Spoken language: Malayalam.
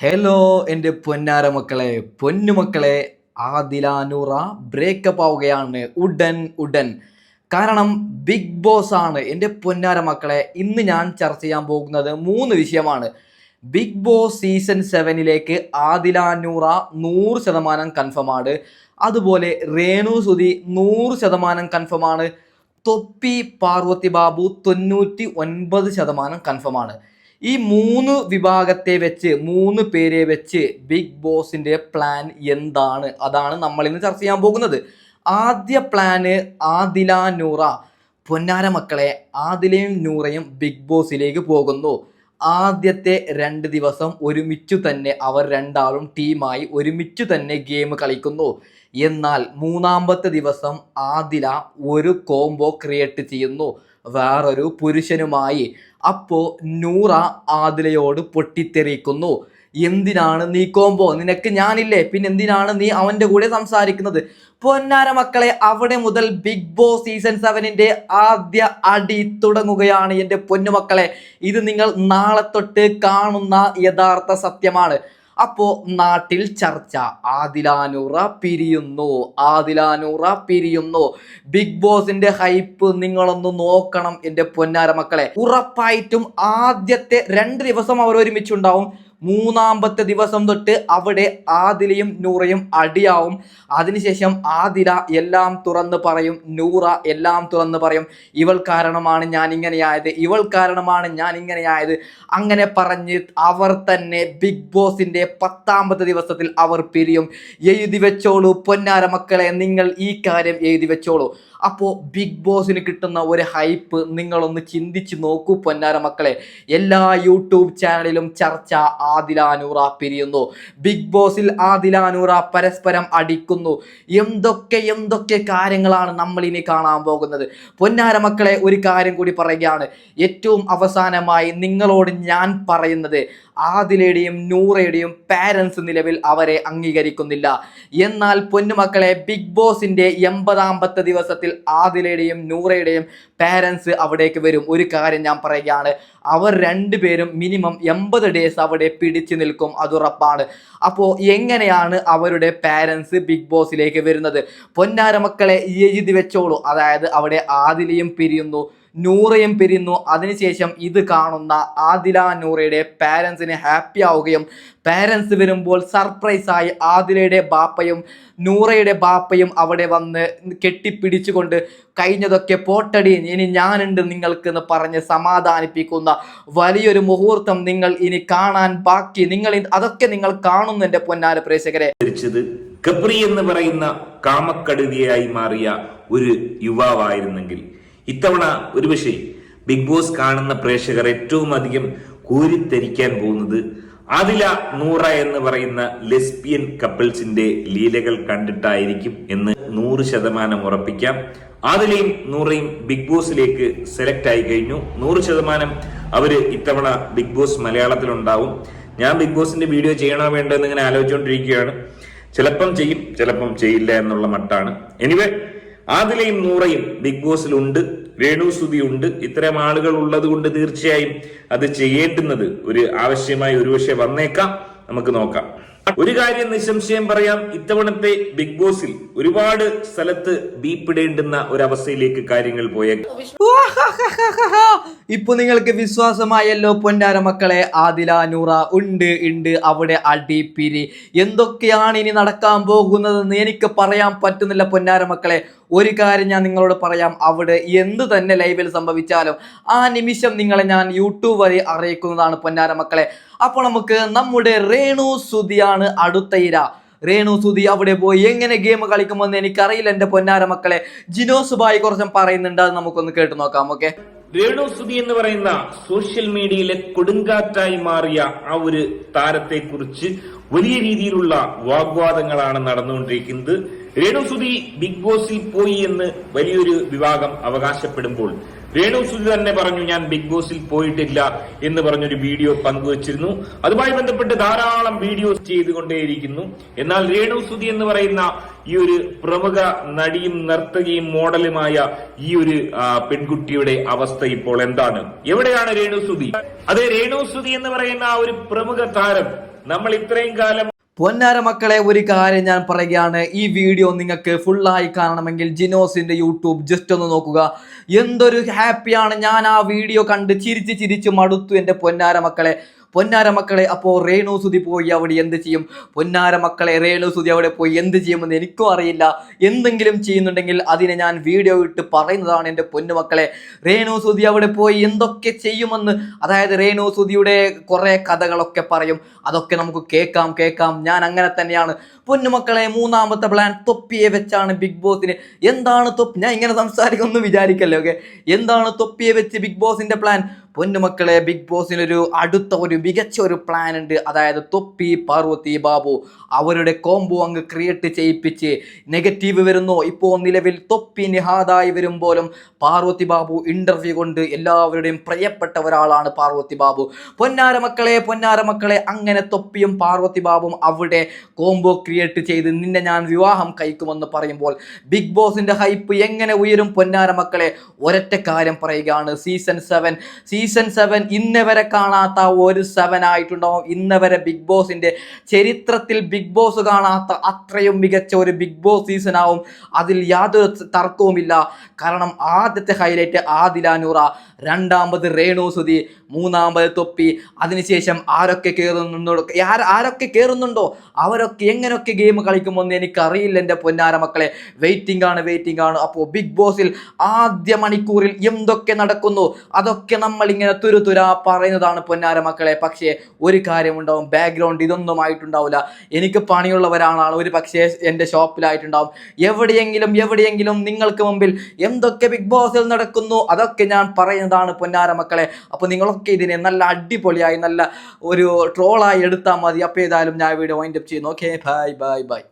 ഹലോ എന്റെ പൊന്നാര മക്കളെ പൊന്നുമക്കളെ ആദിലാനൂറ ബ്രേക്കപ്പ് ആവുകയാണ്. ഉടൻ ഉടൻ. കാരണം ബിഗ് ബോസ് ആണ്. എന്റെ പൊന്നാര മക്കളെ ഇന്ന് ഞാൻ ചർച്ച ചെയ്യാൻ പോകുന്നത് മൂന്ന് വിഷയമാണ്. ബിഗ് ബോസ് സീസൺ സെവനിലേക്ക് ആദിലാനൂറ നൂറ് ശതമാനം കൺഫേം ആണ്. അതുപോലെ രേണു സുധി നൂറ് ശതമാനം കൺഫേം ആണ്. തൊപ്പി പാർവതി ബാബു തൊണ്ണൂറ്റി ഒൻപത് ശതമാനം കൺഫേം ആണ്. ഈ മൂന്ന് വിഭാഗത്തെ വെച്ച് മൂന്ന് പേരെ വെച്ച് ബിഗ് ബോസിന്റെ പ്ലാൻ എന്താണ്? അതാണ് നമ്മൾ ഇന്ന് ചർച്ച ചെയ്യാൻ പോകുന്നത്. ആദ്യ പ്ലാന് ആദില നൂറ. പൊന്നാര മക്കളെ ആദിലയും നൂറയും ബിഗ് ബോസിലേക്ക് പോകുന്നു. ആദ്യത്തെ രണ്ട് ദിവസം ഒരുമിച്ചു തന്നെ അവർ രണ്ടാളും ടീമായി ഒരുമിച്ചു തന്നെ ഗെയിം കളിക്കുന്നു. എന്നാൽ മൂന്നാമത്തെ ദിവസം ആദില ഒരു കോംബോ ക്രിയേറ്റ് ചെയ്യുന്നു. വേറൊരു പുരുഷനുമായി. അപ്പോൾ നൂറ ആദിലയോട് പൊട്ടിത്തെറിക്കുന്നു. എന്തിനാണ് നീ കോമ്പോ നിനക്ക് ഞാനില്ലേ. പിന്നെ എന്തിനാണ് നീ അവന്റെ കൂടെ സംസാരിക്കുന്നത്? പൊന്നാര മക്കളെ അവിടെ മുതൽ ബിഗ് ബോസ് സീസൺ സെവനിന്റെ ആദ്യ അടി തുടങ്ങുകയാണ് എന്റെ പൊന്നുമക്കളെ ഇത് നിങ്ങൾ നാളെ തൊട്ട് കാണുന്ന യഥാർത്ഥ സത്യമാണ്. അപ്പോ നാട്ടിൽ ചർച്ച. ആദിലാനൂറ പിരിയുന്നു. ആദിലാനൂറ പിരിയുന്നു. ബിഗ് ബോസിന്റെ ഹൈപ്പ് നിങ്ങളൊന്ന് നോക്കണം എന്റെ പൊന്നാര മക്കളെ. ഉറപ്പായിട്ടും ആദ്യത്തെ രണ്ട് ദിവസം അവർ ഒരുമിച്ചുണ്ടാവും. മൂന്നാമത്തെ ദിവസം തൊട്ട് അവിടെ ആദിലയും നൂറയും അടിയാവും. അതിനുശേഷം ആദില എല്ലാം തുറന്ന് പറയും നൂറ എല്ലാം തുറന്ന് പറയും ഇവൾ കാരണമാണ് ഞാൻ ഇങ്ങനെയായത് ഇവൾ കാരണമാണ് ഞാൻ ഇങ്ങനെയായത് അങ്ങനെ പറഞ്ഞ് അവർ തന്നെ ബിഗ് ബോസിന്റെ പത്താമത്തെ ദിവസത്തിൽ അവർ പിരിയും. എഴുതി വെച്ചോളൂ പൊന്നാര മക്കളെ നിങ്ങൾ ഈ കാര്യം എഴുതി വെച്ചോളൂ. അപ്പോൾ ബിഗ് ബോസിന് കിട്ടുന്ന ഒരു ഹൈപ്പ് നിങ്ങളൊന്ന് ചിന്തിച്ച് നോക്കൂ പൊന്നാര മക്കളെ. എല്ലാ യൂട്യൂബ് ചാനലിലും ചർച്ച ആദിലാനൂറ പിരിയുന്നു. ബിഗ് ബോസിൽ ആദിലാനൂറ പരസ്പരം അടിക്കുന്നു. എന്തൊക്കെ എന്തൊക്കെ കാര്യങ്ങളാണ് നമ്മൾ ഇനി കാണാൻ പോകുന്നത്? പൊന്നാര മക്കളെ ഒരു കാര്യം കൂടി പറയുകയാണ്. ഏറ്റവും അവസാനമായി നിങ്ങളോട് ഞാൻ പറയുന്നത് ആദിലയുടെയും നൂറയുടെയും പാരൻസ് നിലവിൽ അവരെ അംഗീകരിക്കുന്നില്ല. എന്നാൽ പൊന്നുമക്കളെ ബിഗ് ബോസിന്റെ എൺപതാമ്പത്തെ ദിവസത്തിൽ ആദിലയുടെയും നൂറയുടെയും പാരൻസ് അവിടേക്ക് വരും. ഒരു കാര്യം ഞാൻ പറയുകയാണ്. അവർ രണ്ടുപേരും മിനിമം എൺപത് ഡേയ്സ് അവിടെ പിടിച്ചു നിൽക്കും. അതുറപ്പാണ് അപ്പോൾ എങ്ങനെയാണ് അവരുടെ പാരൻസ് ബിഗ് ബോസിലേക്ക് വരുന്നത്? പൊന്നാര മക്കളെ എഴുതി വെച്ചോളൂ. അതായത് അവിടെ ആദിലയും പിരിയുന്നു. നൂറയും പിരിയുന്നു. അതിനുശേഷം ഇത് കാണുന്ന ആദില നൂറയുടെ പാരൻസിന് ഹാപ്പി ആവുകയും പാരൻസ് വരുമ്പോൾ സർപ്രൈസായി ആദിലയുടെ ബാപ്പയും നൂറയുടെ ബാപ്പയും അവിടെ വന്ന് കെട്ടിപ്പിടിച്ചുകൊണ്ട് കഴിഞ്ഞതൊക്കെ പോട്ടടി ഇനി ഞാനുണ്ട് നിങ്ങൾക്ക് എന്ന് പറഞ്ഞ് സമാധാനിപ്പിക്കുന്ന വലിയൊരു മുഹൂർത്തം നിങ്ങൾ ഇനി കാണാൻ ബാക്കി. നിങ്ങൾ അതൊക്കെ നിങ്ങൾ കാണുന്നു എന്റെ പൊന്നാര പ്രേക്ഷകരെ. ഗബ്രി എന്ന് പറയുന്ന കാമക്കടുതിയായി മാറിയ ഒരു യുവാവായിരുന്നെങ്കിൽ ഇത്തവണ ഒരുപക്ഷെ ബിഗ് ബോസ് കാണുന്ന പ്രേക്ഷകർ ഏറ്റവും അധികം കോരിത്തരിക്കാൻ പോകുന്നത് അതില നൂറ എന്ന് പറയുന്ന ലെസ്ബിയൻ കപ്പിൾസിന്റെ ലീലകൾ കണ്ടിട്ടായിരിക്കും എന്ന് നൂറ് ശതമാനം ഉറപ്പിക്കാം. അതിലെയും നൂറയും ബിഗ് ബോസിലേക്ക് സെലക്ട് ആയി കഴിഞ്ഞു. നൂറ് ശതമാനം അവർ ഇത്തവണ ബിഗ് ബോസ് മലയാളത്തിലുണ്ടാവും. ഞാൻ ബിഗ് ബോസിന്റെ വീഡിയോ ചെയ്യണോ വേണ്ടോ എന്ന് ഇങ്ങനെ ആലോചിച്ചുകൊണ്ടിരിക്കുകയാണ് ചിലപ്പം ചെയ്യും ചിലപ്പം ചെയ്യില്ല എന്നുള്ള മട്ടാണ്. എനിവേ ആദിലയും നൂറയും ബിഗ് ബോസിലുണ്ട് ഉണ്ട്. ഇത്തരം ആളുകൾ ഉള്ളത് കൊണ്ട് തീർച്ചയായും അത് ചെയ്യേണ്ടുന്നത് ഒരു ആവശ്യമായി ഒരുപക്ഷെ വന്നേക്കാം. നമുക്ക് നോക്കാം. ഒരു കാര്യം നിസ്സംശയം പറയാം. ഇത്തവണത്തെ ബിഗ് ബോസിൽ ഒരുപാട് സ്ഥലത്ത് ബീപ്പിടേണ്ടുന്ന ഒരവസ്ഥയിലേക്ക് കാര്യങ്ങൾ പോയ ഇപ്പൊ നിങ്ങൾക്ക് വിശ്വാസമായല്ലോ പൊന്നാര മക്കളെ. ആദില നൂറ ഉണ്ട് ഉണ്ട് അവിടെ അടിപ്പിരി എന്തൊക്കെയാണ് ഇനി നടക്കാൻ പോകുന്നതെന്ന് എനിക്ക് പറയാൻ പറ്റുന്നില്ല പൊന്നാര മക്കളെ. ഒരു കാര്യം ഞാൻ നിങ്ങളോട് പറയാം. അവിടെ എന്ത് തന്നെ ലൈവിൽ സംഭവിച്ചാലും ആ നിമിഷം നിങ്ങളെ ഞാൻ യൂട്യൂബ് വഴി അറിയിക്കുന്നതാണ് പൊന്നാര മക്കളെ. അപ്പോൾ നമുക്ക് നമ്മുടെ രേണു സുതിയാണ് അടുത്ത ഇര. രേണു സുധി അവിടെ പോയി. എങ്ങനെ ഗെയിം കളിക്കുമെന്ന് എനിക്കറിയില്ല എന്റെ പൊന്നാര മക്കളെ. ജിനോസ് ബായി കുറച്ചും പറയുന്നുണ്ട്. അത് നമുക്കൊന്ന് കേട്ടു നോക്കാം ഓക്കെ രേണു സുധി എന്ന് പറയുന്ന സോഷ്യൽ മീഡിയയിലെ കൊടുങ്കാറ്റായി മാറിയ ആ ഒരു താരത്തെ കുറിച്ച് വലിയ രീതിയിലുള്ള വാഗ്വാദങ്ങളാണ് നടന്നുകൊണ്ടിരിക്കുന്നത്. രേണു സുധി ബിഗ് ബോസിൽ പോയി എന്ന് വലിയൊരു വിഭാഗം അവകാശപ്പെടുമ്പോൾ രേണു സുധി തന്നെ പറഞ്ഞു ഞാൻ ബിഗ് ബോസിൽ പോയിട്ടില്ല എന്ന് പറഞ്ഞൊരു വീഡിയോ പങ്കുവച്ചിരുന്നു. അതുമായി ബന്ധപ്പെട്ട് ധാരാളം വീഡിയോസ് ചെയ്തുകൊണ്ടേയിരിക്കുന്നു. എന്നാൽ രേണു സുധി എന്ന് പറയുന്ന ഈ ഒരു പ്രമുഖ നടിയും നർത്തകിയും മോഡലുമായ ഈ ഒരു പെൺകുട്ടിയുടെ അവസ്ഥ ഇപ്പോൾ എന്താണ്? എവിടെയാണ് രേണു സുധി അതെ രേണു സുധി എന്ന് പറയുന്ന ഒരു പ്രമുഖ താരം നമ്മൾ ഇത്രയും കാലം പൊന്നാര മക്കളെ ഒരു കാര്യം ഞാൻ പറയുകയാണ്. ഈ വീഡിയോ നിങ്ങൾക്ക് ഫുള്ളായി കാണണമെങ്കിൽ ജിനോസിന്റെ യൂട്യൂബ് ജസ്റ്റ് ഒന്ന് നോക്കുക. എന്തൊരു ഹാപ്പിയാണ് ഞാൻ ആ വീഡിയോ കണ്ട് ചിരിച്ച് ചിരിച്ച് മടുത്തു എന്റെ പൊന്നാര മക്കളെ. പൊന്നാര മക്കളെ അപ്പോൾ റേണു സുതി പോയി അവിടെ എന്ത് ചെയ്യും? പൊന്നാര മക്കളെ റേണു സുതി അവിടെ പോയി എന്ത് ചെയ്യുമെന്ന് എനിക്കും അറിയില്ല. എന്തെങ്കിലും ചെയ്യുന്നുണ്ടെങ്കിൽ അതിനെ ഞാൻ വീഡിയോ ഇട്ട് പറയുന്നതാണ് എന്റെ പൊന്നുമക്കളെ റേണു സുതി അവിടെ പോയി എന്തൊക്കെ ചെയ്യുമെന്ന് അതായത് റേണു സുതിയുടെ കുറേ കഥകളൊക്കെ പറയും. അതൊക്കെ നമുക്ക് കേൾക്കാം കേൾക്കാം. ഞാൻ അങ്ങനെ തന്നെയാണ്. പൊന്നുമക്കളെ മൂന്നാമത്തെ പ്ലാൻ തൊപ്പിയെ വെച്ചാണ് ബിഗ് ബോസിന് എന്താണ് തൊപ്പി? ഞാൻ ഇങ്ങനെ സംസാരിക്കുമെന്ന് വിചാരിക്കല്ലേ ഓക്കെ എന്താണ് തൊപ്പിയെ വെച്ച് ബിഗ് ബോസിന്റെ പ്ലാൻ പൊന്നുമക്കളെ ബിഗ് ബോസിനൊരു അടുത്ത ഒരു മികച്ച ഒരു പ്ലാൻ ഉണ്ട്. അതായത് തൊപ്പി പാർവതി ബാബു അവരുടെ കോംബോ അങ്ങ് ക്രിയേറ്റ് ചെയ്യിപ്പിച്ച് നെഗറ്റീവ് വരുന്നു. ഇപ്പോൾ നിലവിൽ തൊപ്പി നിഹാദായി വരുമ്പോലും പാർവതി ബാബു ഇന്റർവ്യൂ കൊണ്ട് എല്ലാവരുടെയും പ്രിയപ്പെട്ട ഒരാളാണ് പാർവതി ബാബു. പൊന്നാര മക്കളെ പൊന്നാര മക്കളെ അങ്ങനെ തൊപ്പിയും പാർവതി ബാബും അവിടെ കോംബോ ക്രിയേറ്റ് ചെയ്ത് നിന്നെ ഞാൻ വിവാഹം കഴിക്കുമെന്ന് പറയുമ്പോൾ ബിഗ് ബോസിന്റെ ഹൈപ്പ് എങ്ങനെ ഉയരും? പൊന്നാര മക്കളെ ഒരൊറ്റ കാര്യം പറയുകയാണ്. സീസൺ സെവൻ സീസൺ സെവൻ ഇന്നവരെ കാണാത്ത ഒരു സെവൻ ആയിട്ടുണ്ടാവും. ഇന്നവരെ ബിഗ് ബോസിന്റെ ചരിത്രത്തിൽ ബിഗ് ബോസ് കാണാത്ത അത്രയും മികച്ച ഒരു ബിഗ് ബോസ് സീസൺ ആവും. അതിൽ യാതൊരു തർക്കവുമില്ല. കാരണം ആദ്യത്തെ ഹൈലൈറ്റ് ആദില നൂറ. രണ്ടാമത് രേണു സുതി മൂന്നാമത് തൊപ്പി. അതിനുശേഷം ആരൊക്കെ കയറുന്നുണ്ടോ? ആരൊക്കെ കയറുന്നുണ്ടോ? അവരൊക്കെ എങ്ങനെയൊക്കെ ഗെയിം കളിക്കുമെന്ന് എനിക്കറിയില്ല എന്റെ പൊന്നാര മക്കളെ. വെയിറ്റിംഗ് ആണ് വെയിറ്റിംഗ് ആണ്. അപ്പോൾ ബിഗ് ബോസിൽ ആദ്യ മണിക്കൂറിൽ എന്തൊക്കെ നടക്കുന്നു? അതൊക്കെ നമ്മൾ ഇങ്ങനെ തുരുതുര പറയുന്നതാണ് പൊന്നാര മക്കളെ. പക്ഷേ ഒരു കാര്യമുണ്ടാവും. ബാക്ക്ഗ്രൗണ്ട് ഇതൊന്നും ആയിട്ടുണ്ടാവില്ല എനിക്ക് പണിയുള്ളവരാണ്. ഒരു പക്ഷേ എന്റെ ഷോപ്പിലായിട്ടുണ്ടാവും. എവിടെയെങ്കിലും എവിടെയെങ്കിലും നിങ്ങൾക്ക് മുമ്പിൽ എന്തൊക്കെ ബിഗ് ബോസിൽ നടക്കുന്നു? അതൊക്കെ ഞാൻ പറയുന്നതാണ് പൊന്നാര മക്കളെ. അപ്പോൾ നിങ്ങളൊക്കെ ഇതിനെ നല്ല അടിപൊളിയായി നല്ല ഒരു ട്രോളായി എടുത്താൽ മതി. അപ്പോൾ ഏതായാലും ഞാൻ വീഡിയോ വൈൻഡപ്പ് ചെയ്യുന്നു. Okay bye bye bye